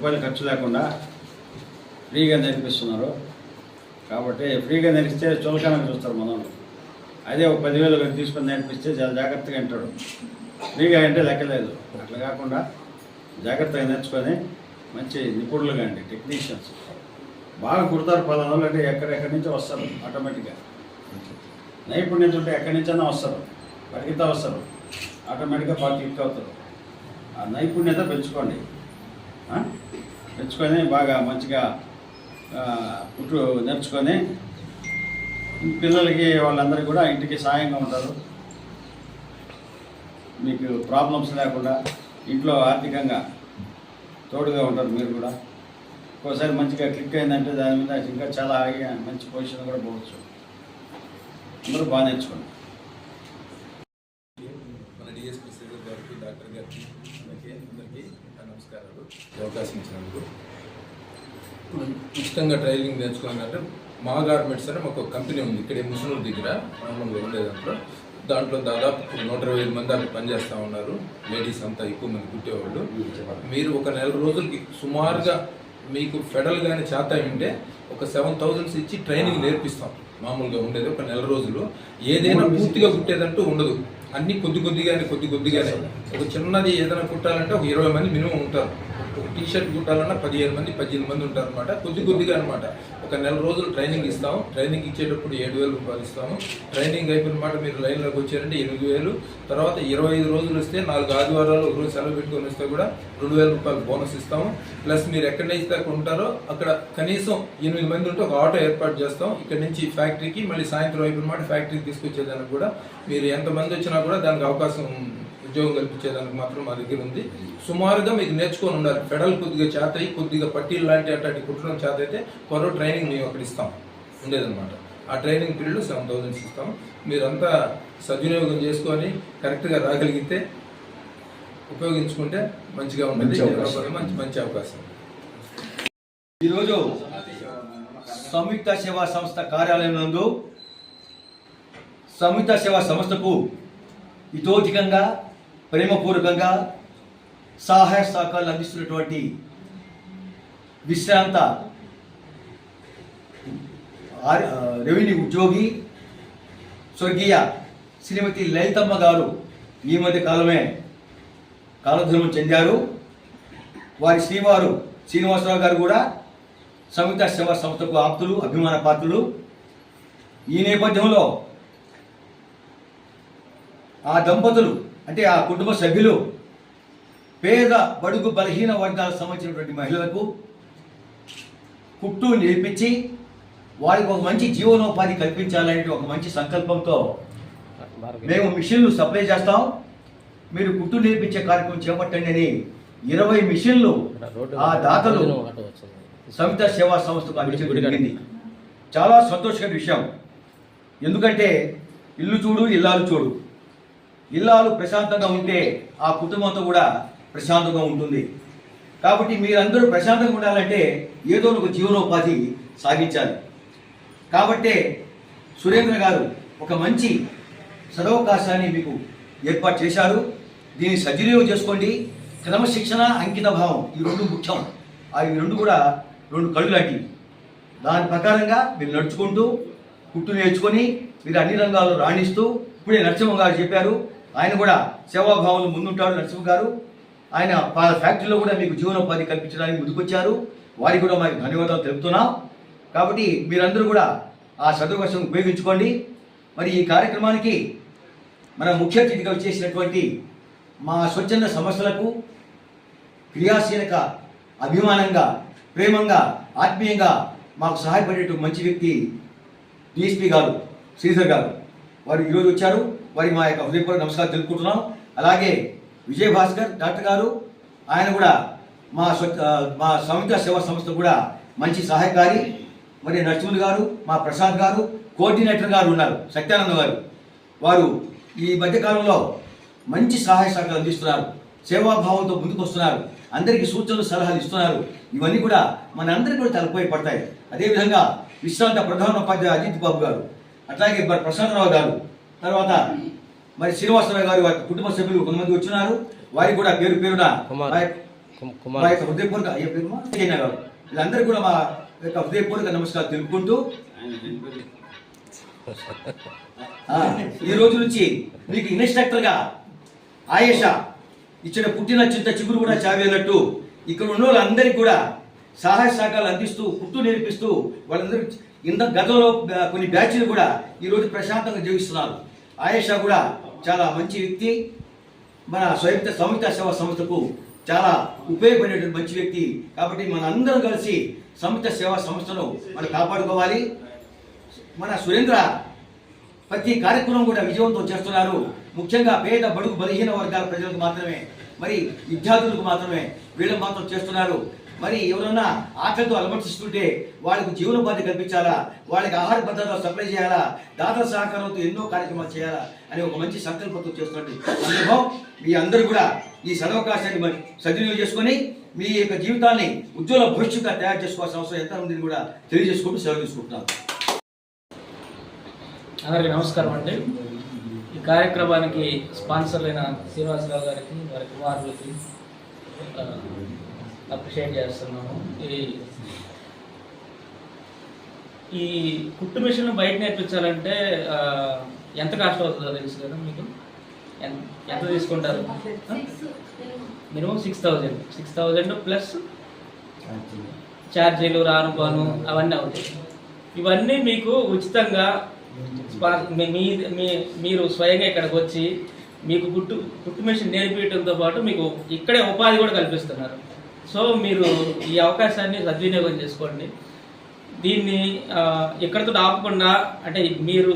రూపాయలు ఖర్చు లేకుండా ఫ్రీగా నేర్పిస్తున్నారు. కాబట్టి ఫ్రీగా నేర్పిస్తే చులకనని చూస్తారు మనం అదే ఒక పదివేలు తీసుకొని నేర్పిస్తే చాలా జాగ్రత్తగా వింటాడు. ఫ్రీగా అంటే లెక్కలేదు. అట్లా కాకుండా జాగ్రత్తగా నేర్చుకొని మంచి నిపుణులుగా అండి టెక్నీషియన్స్. బాగా కుడతారు పలానా అంటే ఎక్కడెక్కడి నుంచో వస్తారు? ఆటోమేటిక్గా. నైపుణ్యం ఉంటే ఎక్కడి నుంచైనా వస్తారు. పరిగెత్తా వస్తారు. ఆటోమేటిక్గా బాగా క్లిక్ అవుతారు. ఆ నైపుణ్యత పెంచుకోండి. తెచ్చుకొని బాగా మంచిగా ఆ, కుట్టు నేర్చుకొని పిల్లలకి వాళ్ళందరికీ కూడా ఇంటికి సాయంగా ఉంటారు. మీకు ప్రాబ్లమ్స్ లేకుండా ఇంట్లో ఆర్థికంగా తోడుగా ఉంటారు మీరు కూడా. ఒక్కోసారి మంచిగా క్లిక్ అయిందంటే దాని మీద ఇంకా చాలా ఆగి మంచి పొజిషన్ కూడా పోవచ్చు. అందరూ బాగా నేర్చుకోండి మన డిఎస్పీ శ్రీధర్ గారికి డాక్టర్ గారికి అందరికీ అందరికీ నా నమస్కారాలు ఈ అవకాశం ఇచ్చినందుకు విధంగా ట్రైనింగ్ నేర్చుకోవాలంటే మా గార్మెంట్స్ అని మాకు ఒక కంపెనీ ఉంది. ఇక్కడే ముసునూరు దగ్గర మామూలుగా ఉండే దాంట్లో. దాంట్లో దాదాపు నూట ఇరవై ఐదు మంది అక్కడ పనిచేస్తూ ఉన్నారు. లేడీస్ అంతా ఎక్కువ మంది కుట్టేవాళ్ళు మీరు ఒక నెల రోజులకి సుమారుగా మీకు ఫెడరల్ కానీ చేత ఉంటే ఒక సెవెన్ థౌజండ్స్ ఇచ్చి ట్రైనింగ్ నేర్పిస్తాం. మామూలుగా ఉండేది ఒక నెల రోజులు. ఏదైనా పూర్తిగా కుట్టేదంటూ ఉండదు. అన్ని కొద్ది కొద్దిగానే కొద్ది కొద్దిగానే. ఒక చిన్నది ఏదైనా కుట్టాలంటే ఒక ఇరవై మంది మినిమం ఉంటారు. ఒక టీ షర్ట్ కుట్టాలన్నా పదిహేను మంది పద్దెనిమిది మంది ఉంటారు అనమాట కొద్ది కొద్దిగా అనమాట ఒక నెల రోజులు ట్రైనింగ్ ఇస్తాం ట్రైనింగ్ ఇచ్చేటప్పుడు ఏడు వేలు రూపాయలు ఇస్తాము. ట్రైనింగ్ అయిపోయిన మాట మీరు లైన్లోకి వచ్చారంటే ఎనిమిది వేలు. తర్వాత ఇరవై ఐదు రోజులు వస్తే నాలుగు ఆదివారాలు ఒక రోజు సెలవు పెట్టుకొని వస్తే కూడా రెండు వేల రూపాయలు బోనస్ ఇస్తాము. ప్లస్ మీరు ఎక్కడైతే అక్కడ ఉంటారో అక్కడ కనీసం ఎనిమిది మంది ఉంటే ఒక ఆటో ఏర్పాటు చేస్తాం. ఇక్కడ నుంచి ఫ్యాక్టరీకి మళ్ళీ సాయంత్రం అయిపోయినమాట ఫ్యాక్టరీకి తీసుకొచ్చేదానికి కూడా మీరు ఎంతమంది వచ్చినా కూడా దానికి అవకాశం ఉద్యోగం కల్పించేదానికి మాత్రం మా దగ్గర ఉంది. సుమారుగా మీకు నేర్చుకొని ఉండాలి. ఫెడల్ కొద్దిగా చేత అయ్యి కొద్దిగా పట్టీలు లాంటి అట్లాంటి కుట్టడం చేత అయితే కొరవ ట్రైనింగ్ మేము అక్కడ ఇస్తాం. ఉండేదన్నమాట. ఆ ట్రైనింగ్ పీరియడ్ సెవెన్ థౌసండ్స్ ఇస్తాం. మీరంతా సద్వినియోగం చేసుకొని కరెక్ట్గా రాగలిగితే ఉపయోగించుకుంటే మంచిగా ఉంటుంది. మంచి మంచి అవకాశం. ఈరోజు సంయుక్త సేవా సంస్థ కార్యాలయం నందు సంయుక్త సేవా సంస్థకు ఇతోధికంగా ప్రేమపూర్వకంగా సహాయ సహకారాలు అందిస్తున్నటువంటి విశ్రాంత రెవెన్యూ ఉద్యోగి స్వర్గీయ శ్రీమతి లలితమ్మ గారు ఈ మధ్య కాలమే కాలధర్మం చెందారు. వారి శ్రీవారు శ్రీనివాసరావు గారు కూడా సంయుక్త సేవా సంస్థకు ఆప్తులు అభిమాన పాత్రులు. ఈ నేపథ్యంలో ఆ దంపతులు అంటే ఆ కుటుంబ సభ్యులు పేద బడుగు బలహీన వర్గాలకు సంబంధించినటువంటి మహిళలకు కుట్టు నేర్పించి వారికి ఒక మంచి జీవనోపాధి కల్పించాలనే ఒక మంచి సంకల్పంతో మేము మిషన్లు సప్లై చేస్తాం. మీరు కుట్టు నేర్పించే కార్యక్రమం చేపట్టండి అని ఇరవై మిషన్లు ఆ దాతలు సంయుక్త సేవా సంస్థకు అందించడం జరిగింది. చాలా సంతోషకర విషయం. ఎందుకంటే ఇల్లు చూడు ఇల్లాలు చూడు. ఇల్లాలు ప్రశాంతంగా ఉంటే ఆ కుటుంబంతో కూడా ప్రశాంతంగా ఉంటుంది. కాబట్టి మీరందరూ ప్రశాంతంగా ఉండాలంటే ఏదో ఒక జీవనోపాధి సాగించాలి. కాబట్టే సురేంద్ర గారు ఒక మంచి సదవకాశాన్ని మీకు ఏర్పాటు చేశారు. దీన్ని సద్వినియోగం చేసుకోండి. క్రమశిక్షణ అంకిత భావం ఈ రెండు ముఖ్యం. ఆ ఈ రెండు కూడా రెండు కళ్ళు లాంటివి. దాని ప్రకారంగా మీరు నడుచుకుంటూ కుట్టు నేర్చుకొని మీరు అన్ని రంగాల్లో రాణిస్తూ ఇప్పుడే నరసింహ గారు చెప్పారు ఆయన కూడా సేవాభావంలో ముందుంటాడు నరసింహ గారు. ఆయన వాళ్ళ ఫ్యాక్టరీలో కూడా మీకు జీవనోపాధి కల్పించడానికి ముందుకొచ్చారు. వారికి కూడా మాకు ధన్యవాదాలు తెలుపుతున్నాం. కాబట్టి మీరందరూ కూడా ఆ సదవకాశం ఉపయోగించుకోండి. మరి ఈ కార్యక్రమానికి మన ముఖ్య అతిథిగా వచ్చేసినటువంటి మా స్వచ్ఛంద సంస్థలకు క్రియాశీలక అభిమానంగా ప్రేమంగా ఆత్మీయంగా మాకు సహాయపడేటువంటి మంచి వ్యక్తి డిఎస్పీ గారు శ్రీధర్ గారు. వారు ఈరోజు వచ్చారు. వారి మా యొక్క హృదయపూర్వక నమస్కారం తెలుపుకుంటున్నాం. అలాగే విజయ్ భాస్కర్ డాక్టర్ గారు ఆయన కూడా మా మా సంయుక్త సేవా సంస్థ కూడా మంచి సహాయకారి. మరి నరసింహులు గారు మా ప్రసాద్ గారు కోఆర్డినేటర్ గారు ఉన్నారు సత్యానంద గారు. వారు ఈ మధ్యకాలంలో మంచి సహాయ సహకారాలు అందిస్తున్నారు సేవాభావంతో ముందుకు వస్తున్నారు అందరికీ సూచనలు సలహాలు ఇస్తున్నారు. ఇవన్నీ కూడా మన అందరికీ కూడా తలపోయి పడతాయి. అదేవిధంగా విశ్రాంత ప్రధాన ఉపాధ్యాయ అజిత్ బాబు గారు అట్లాగే మరి ప్రశాంతరావు గారు తర్వాత మరి శ్రీనివాసరావు గారు వారి కుటుంబ సభ్యులు కొంతమంది వచ్చినారు. వారికి కూడా పేరు పేరున హృదయపూర్వక అయ్యే పేరు? మా చైనా గారు వీళ్ళందరూ కూడా మా యొక్క హృదయపూర్వక నమస్కారం తెలుపుకుంటూ ఈ రోజు నుంచి మీకు ఇన్స్ట్రక్టర్గా ఆయేషా ఇచ్చిన పుట్టిన చింత చిగురు కూడా చావేనట్టు ఇక్కడ ఉన్న వాళ్ళందరికీ కూడా సహాయ సహకారాలు అందిస్తూ పుట్టు నేర్పిస్తూ వాళ్ళందరూ ఇంత గతంలో కొన్ని బ్యాచ్లు కూడా ఈ రోజు ప్రశాంతంగా జీవిస్తున్నారు. ఆయేషా కూడా చాలా మంచి వ్యక్తి. మన సంయుక్త సంయుక్త సేవా సంస్థకు చాలా ఉపయోగపడేటువంటి మంచి వ్యక్తి. కాబట్టి మన అందరం కలిసి సంయుక్త సేవా సంస్థను మనం కాపాడుకోవాలి. మన సురేంద్ర ప్రతి కార్యక్రమం కూడా విజయవంతం చేస్తున్నారు. ముఖ్యంగా పేద బడుగు బలహీన వర్గాల ప్రజలకు మాత్రమే మరి విద్యార్థులకు మాత్రమే వీళ్ళు మాత్రం చేస్తున్నారు. మరి ఎవరన్నా ఆకలితో అలమర్చిస్తుంటే వాళ్ళకు జీవనోపాధి కల్పించాలా? వాళ్ళకి ఆహార పదార్థాలు సప్లై చేయాలా? దాతల సహకారంతో ఎన్నో కార్యక్రమాలు చేయాలా? అని ఒక మంచి సంకల్పంతో చేస్తున్నట్టు సందర్భం మీ అందరూ కూడా ఈ సదవకాశాన్ని మరి సద్వినియోగం చేసుకొని మీ యొక్క జీవితాన్ని ఉజ్వల భవిష్యత్తుగా తయారు చేసుకోవాల్సిన అవసరం ఎంత ఉందని కూడా తెలియజేసుకుంటూ సెలవు తీసుకుంటున్నాను అందరికీ నమస్కారం అండి. ఈ కార్యక్రమానికి స్పాన్సర్ అయిన శ్రీనివాసరావు గారికి వారి కుమారులకి అప్రిషియేట్ చేస్తున్నాము. ఈ ఈ కుట్టు మిషన్ బయట నేర్పించాలంటే ఎంత కాస్ట్ అవుతుందో తెలుసు కదా మీకు? ఎంత తీసుకుంటారు? Minimum six thousand six thousand plus ఛార్జీలు రాను పోను అవన్నీ అవుతాయి. ఇవన్నీ మీకు ఉచితంగా మీ- మీరు స్వయంగా ఇక్కడికి వచ్చి మీకు కుట్టు కుట్టు మెషిన్ నేర్పించడంతో పాటు మీకు ఇక్కడే ఉపాధి కూడా కల్పిస్తున్నారు. సో మీరు ఈ అవకాశాన్ని సద్వినియోగం చేసుకోండి. దీన్ని ఇక్కడతో ఆపకుండా అంటే మీరు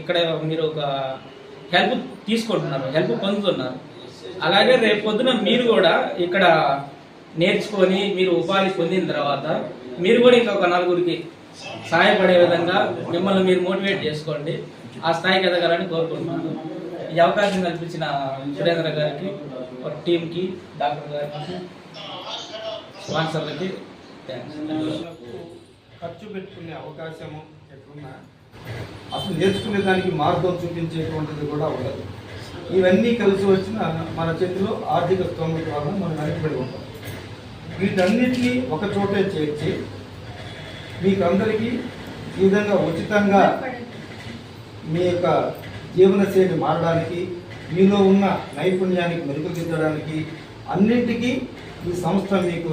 ఇక్కడ మీరు ఒక హెల్ప్ తీసుకుంటున్నారు హెల్ప్ పొందుతున్నారు. అలాగే రేపు పొద్దున మీరు కూడా ఇక్కడ నేర్చుకొని మీరు ఉపాధి పొందిన తర్వాత మీరు కూడా ఇంకొక నలుగురికి సహాయపడే విధంగా మిమ్మల్ని మీరు మోటివేట్ చేసుకోండి. ఆ స్థాయికి ఎదగాలని కోరుకుంటున్నాను. ఈ అవకాశం కల్పించిన సురేంద్ర గారికి ఒక టీంకి డాక్టర్ గారికి స్పాన్సర్లకి ఖర్చు పెట్టుకునే అవకాశము ఎట్లున్నా అసలు నేర్చుకునే దానికి మార్గం చూపించేటువంటిది కూడా ఉండదు. ఇవన్నీ కలిసి వచ్చిన మన చేతిలో ఆర్థిక స్తోమత వల్ల మనం వెనకబడి ఉంటాం. వీటన్నిటినీ ఒక చోటే చేర్చి మీకు అందరికీ ఈ విధంగా ఉచితంగా మీ యొక్క జీవనశైలి మారడానికి మీలో ఉన్న నైపుణ్యానికి మెరుగుదిద్దడానికి అన్నింటికీ ఈ సంస్థ మీకు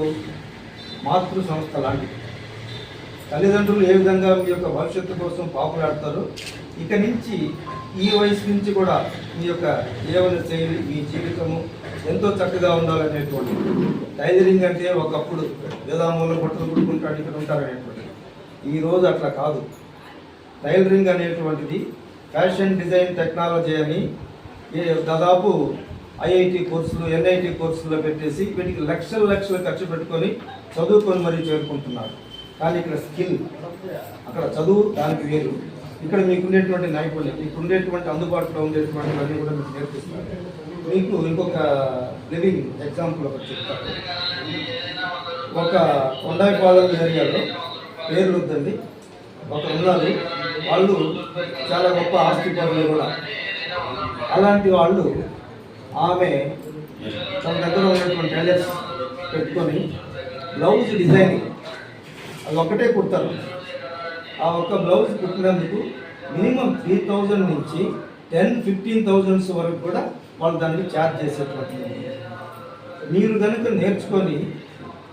మాతృ సంస్థ లాంటిది. తల్లిదండ్రులు ఏ విధంగా మీ యొక్క భవిష్యత్తు కోసం పాపులాడతారో ఇక నుంచి ఈ వయసు నుంచి కూడా మీ యొక్క జీవన శైలి మీ జీవితము ఎంతో చక్కగా ఉండాలనేటువంటి టైలరింగ్ అంటే ఒకప్పుడు వేదామూల బట్టలు కుట్టుకుంటాడు ఇక్కడ ఉంటారనేటువంటి. ఈరోజు అట్లా కాదు. టైలరింగ్ అనేటువంటిది ఫ్యాషన్ డిజైన్ టెక్నాలజీ అని దాదాపు ఐఐటి కోర్సులు ఎన్ఐటి కోర్సులో పెట్టేసి వీటికి లక్షల లక్షలు ఖర్చు పెట్టుకొని చదువుకొని మరీ చేరుకుంటున్నారు. కానీ ఇక్కడ స్కిల్ అక్కడ చదువు దానికి వేరు. ఇక్కడ మీకు ఉండేటువంటి నైపుణ్యం మీకు ఉండేటువంటి అందుబాటులో ఉండేటువంటివన్నీ కూడా మీకు నేర్పిస్తారు. మీకు ఇంకొక లివింగ్ ఎగ్జాంపుల్ ఒకటి చెప్తాను. ఒక కొండాయిపాలెం ఏరియాలో పేర్లు వద్దండి. ఒక ఉన్నారు. వాళ్ళు చాలా గొప్ప ఆస్తిపరులు కూడా. అలాంటి వాళ్ళు ఆమె తన దగ్గర ఉన్నటువంటి టైలర్స్ పెట్టుకొని బ్లౌజ్ డిజైనింగ్. అది ఒక్కటే కుడతారు ఆ ఒక్క బ్లౌజ్ కుట్టినందుకు మినిమం త్రీ థౌజండ్ నుంచి టెన్ ఫిఫ్టీన్ థౌజండ్స్ వరకు కూడా వాళ్ళు దానికి ఛార్జ్ చేసేటువంటి మీరు కనుక నేర్చుకొని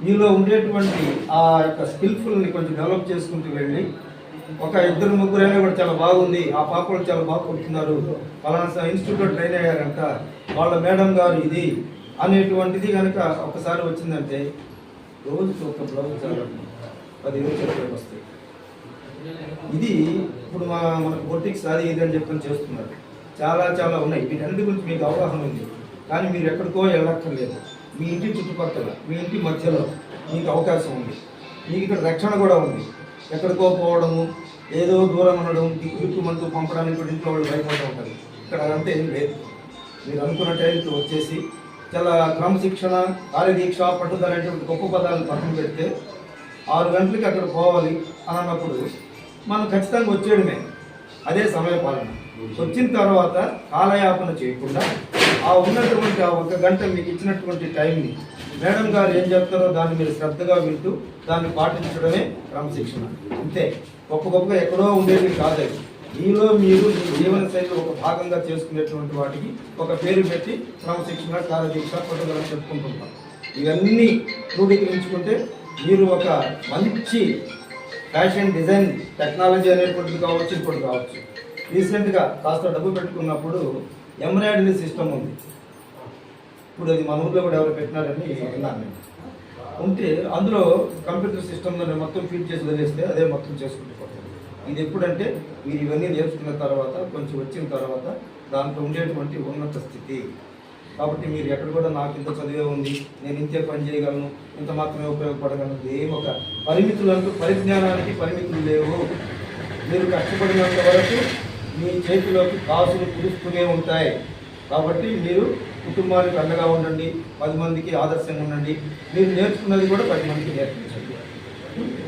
మీలో ఉండేటువంటి ఆ యొక్క స్కిల్ఫుల్ని కొంచెం డెవలప్ చేసుకుంటూ వెళ్ళి ఒక ఇద్దరు ముగ్గురైనా కూడా చాలా బాగుంది. ఆ పాపలు చాలా బాగా కొడుతున్నారు. ఫలానా ఇన్స్టిట్యూట్లో ట్రైన్ అయ్యారంట. వాళ్ళ మేడం గారు ఇది అనేటువంటిది కనుక ఒకసారి వచ్చిందంటే రోజుకి ఒక బ్లౌజ్ చాలా పదివేలు చెప్పేకి వస్తాయి. ఇది ఇప్పుడు మా మన బొటిక్స్ అది ఇది అని చెప్పని చేస్తున్నారు. చాలా చాలా ఉన్నాయి. వీటన్నిటి గురించి మీకు అవగాహన ఉంది. కానీ మీరు ఎక్కడికో వెళ్ళక్కర్లేదు. మీ ఇంటి చుట్టుపక్కల మీ ఇంటి మధ్యలో మీకు అవకాశం ఉంది. మీకు ఇక్కడ రక్షణ కూడా ఉంది. ఎక్కడికో పోవడము ఏదో దూరం ఉండడం దిక్కు మంటూ పంపడానికి కూడా ఇంట్లో వాళ్ళు భయపడుతూ ఉంటారు. ఇక్కడ అదంతా ఏం లేదు. మీరు అనుకున్న టైంకి వచ్చేసి చాలా క్రమశిక్షణ కార్యదీక్ష పట్టుదల అనేటువంటి గొప్ప పదాలను పక్కన పెడితే ఆరు గంటలకి అక్కడ పోవాలి అని అన్నప్పుడు మనం ఖచ్చితంగా వచ్చేయడమే. అదే సమయ పాలన వచ్చిన తర్వాత కాలయాపన చేయకుండా ఆ ఉన్నటువంటి ఆ ఒక గంట మీకు ఇచ్చినటువంటి టైంని మేడం గారు ఏం చెప్తారో దాన్ని మీరు శ్రద్ధగా వింటూ దాన్ని పాటించడమే క్రమశిక్షణ. అంతే. గొప్ప గొప్పగా ఎక్కడో ఉండేది కాదు మీలో మీరు మీ జీవన శైలి ఒక భాగంగా చేసుకునేటువంటి వాటికి ఒక పేరు పెట్టి క్రమశిక్షణ కార్యదీక్ష పట్టుదల చెప్పుకుంటుంటాం. ఇవన్నీ క్రోడీకరించుకుంటే మీరు ఒక మంచి ఫ్యాషన్ డిజైన్ టెక్నాలజీ అనేటువంటిది కావచ్చు ఇప్పుడు కావచ్చు. రీసెంట్గా కాస్త డబ్బు పెట్టుకున్నప్పుడు ఎంబ్రాయిడరీ సిస్టమ్ ఉంది. ఇప్పుడు అది మన ఊళ్ళో కూడా ఎవరు పెట్టినారని విన్నాను నేను. ఉంటే అందులో కంప్యూటర్ సిస్టంలో మొత్తం ఫీడ్ చేసి వదిలేస్తే అదే మొత్తం చేసుకుంటూ పోతుంది. ఇది ఎప్పుడంటే మీరు ఇవన్నీ నేర్చుకున్న తర్వాత కొంచెం వచ్చిన తర్వాత దాంట్లో ఉండేటువంటి ఉన్నత స్థితి. కాబట్టి మీరు ఎక్కడ కూడా నాకు ఇంత చదివే ఉంది నేను ఇంతే పని చేయగలను ఇంత మాత్రమే ఉపయోగపడగలను ఏం ఒక పరిమితులంటూ పరిజ్ఞానానికి పరిమితులు లేవు. మీరు కష్టపడినంత వరకు మీ చేతిలోకి కాసులు కురుస్తూనే ఉంటాయి. కాబట్టి మీరు కుటుంబానికి అండగా ఉండండి పది మందికి ఆదర్శంగా ఉండండి. మీరు నేర్చుకున్నది కూడా పది మందికి నేర్పించండి.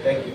Thank you